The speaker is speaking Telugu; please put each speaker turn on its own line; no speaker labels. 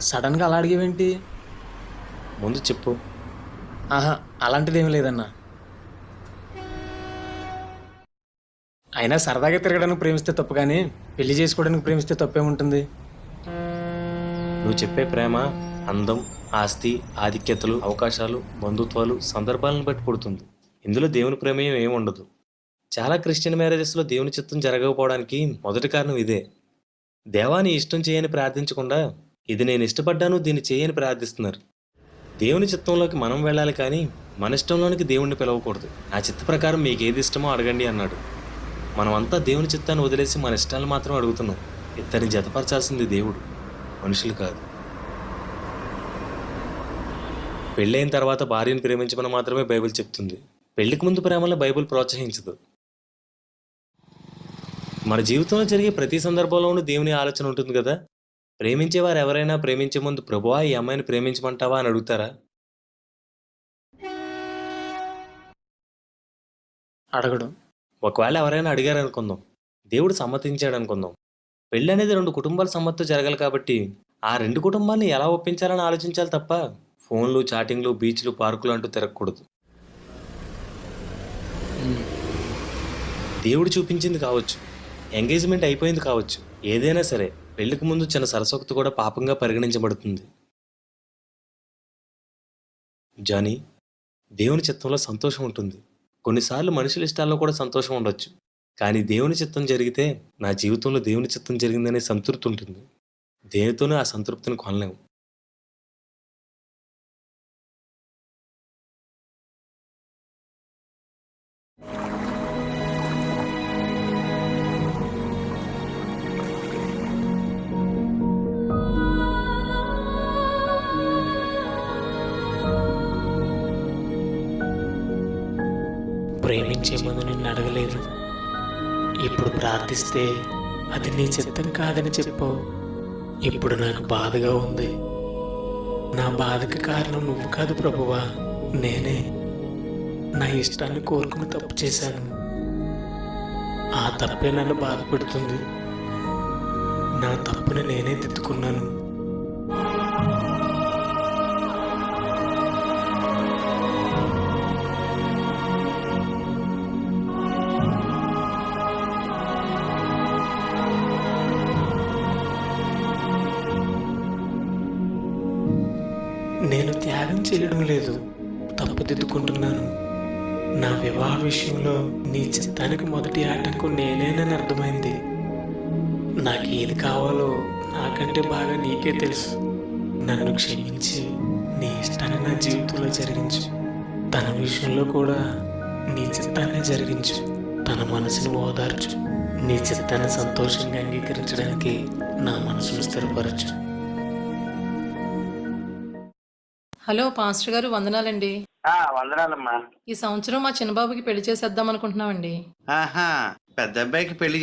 సడన్గా అలా అడిగేవేంటి?
ముందు చెప్పు.
ఆహా అలాంటిదేమీ లేదన్నా. అయినా సరదాగా తిరగడానికి ప్రేమిస్తే తప్పు కానీ పెళ్ళి చేసుకోవడానికి ప్రేమిస్తే తప్పేముంటుంది
నువ్వు చెప్పే ప్రేమ అందం ఆస్తి ఆధిక్యతలు అవకాశాలు బంధుత్వాలు సందర్భాలను బట్టి పుడుతుంది. ఇందులో దేవుని ప్రమేయం ఏమి ఉండదు. చాలా క్రిస్టియన్ మ్యారేజెస్లో దేవుని చిత్తం జరగకపోవడానికి మొదటి కారణం ఇదే. దేవాని ఇష్టం చేయని ప్రార్థించకుండా ఇది నేను ఇష్టపడ్డాను దీన్ని చేయని ప్రార్థిస్తున్నారు. దేవుని చిత్తంలోకి మనం వెళ్ళాలి కానీ మన ఇష్టంలోనికి దేవుణ్ణి పిలవకూడదు. నా చిత్త ప్రకారం మీకు ఏది ఇష్టమో అడగండి అన్నాడు. మనమంతా దేవుని చిత్తాన్ని వదిలేసి మన ఇష్టాలు మాత్రం అడుగుతున్నాం. ఇద్దరిని జతపరచాల్సింది దేవుడు మనుషులు కాదు. పెళ్ళైన తర్వాత భార్యను ప్రేమించమని మాత్రమే బైబిల్ చెప్తుంది. పెళ్ళికి ముందు ప్రేమలో బైబిల్ ప్రోత్సహించదు. మన జీవితంలో జరిగే ప్రతి సందర్భంలోనూ దేవుని ఆలోచన ఉంటుంది కదా? ప్రేమించేవారు ఎవరైనా ప్రేమించే ముందు ప్రభువా ఈ అమ్మాయిని ప్రేమించమంటావా? అని అడుగుతారా?
అడగడు.
ఒకవేళ ఎవరైనా అడిగారు అనుకుందాం దేవుడు సమ్మతించాడు అనుకుందాం పెళ్ళి అనేది రెండు కుటుంబాల సమ్మతితో జరగాలి కాబట్టి ఆ రెండు కుటుంబాన్ని ఎలా ఒప్పించాలని ఆలోచించాలి తప్ప ఫోన్లు చాటింగ్లు బీచ్లు పార్కులు అంటూ తిరగకూడదు. దేవుడు చూపించింది కావచ్చు ఎంగేజ్మెంట్ అయిపోయింది కావచ్చు ఏదైనా సరే పెళ్ళికి ముందు చిన్న సరస్వక్తి కూడా పాపంగా పరిగణించబడుతుంది. జానీ దేవుని చిత్తంలో సంతోషం ఉంటుంది. కొన్నిసార్లు మనుషుల ఇష్టాల్లో కూడా సంతోషం ఉండొచ్చు. కానీ దేవుని చిత్తం జరిగితే నా జీవితంలో దేవుని చిత్తం జరిగిందనే సంతృప్తి ఉంటుంది. దేనితోనూ ఆ సంతృప్తిని కొనలేము.
ప్రేమించే ముందు నిన్ను అడగలేదు. ఇప్పుడు ప్రార్థిస్తే అది నీ చిత్తం కాదని చెప్పావు. ఇప్పుడు నాకు బాధగా ఉంది. నా బాధకి కారణం నువ్వు కాదు ప్రభువా నేనే. నా ఇష్టాన్ని కోరుకుని తప్పు చేశాను. ఆ తప్పే నన్ను బాధపడుతుంది. నా తప్పుని నేనే తిట్టుకున్నాను. నేను త్యాగం చేయడం లేదు. తప్పుదిద్దుకుంటున్నాను. నా వివాహ విషయంలో నీ చిత్తానికి మొదటి ఆటంకం నేనేనని అర్థమైంది. నాకు ఏది కావాలో నాకంటే బాగా నీకే తెలుసు. నన్ను క్షమించి నీ ఇష్టాన్ని నా జీవితంలో జరిగించు. తన విషయంలో కూడా నీ చిత్తాన్ని జరిగించు. తన మనసును ఓదార్చు. నీ చిత్తాన్ని సంతోషంగా అంగీకరించడానికి నా మనసును స్థిరపరచు.
హలో పాస్టర్ గారు వందనాలండి.
ఆ వందనాలమ్మా.
ఈ సంవత్సరం మా చిన్నబాబుకి పెళ్ళి చేసేద్దాం అనుకుంటున్నామండి.
ఆహా పెద్ద అబ్బాయికి పెళ్ళి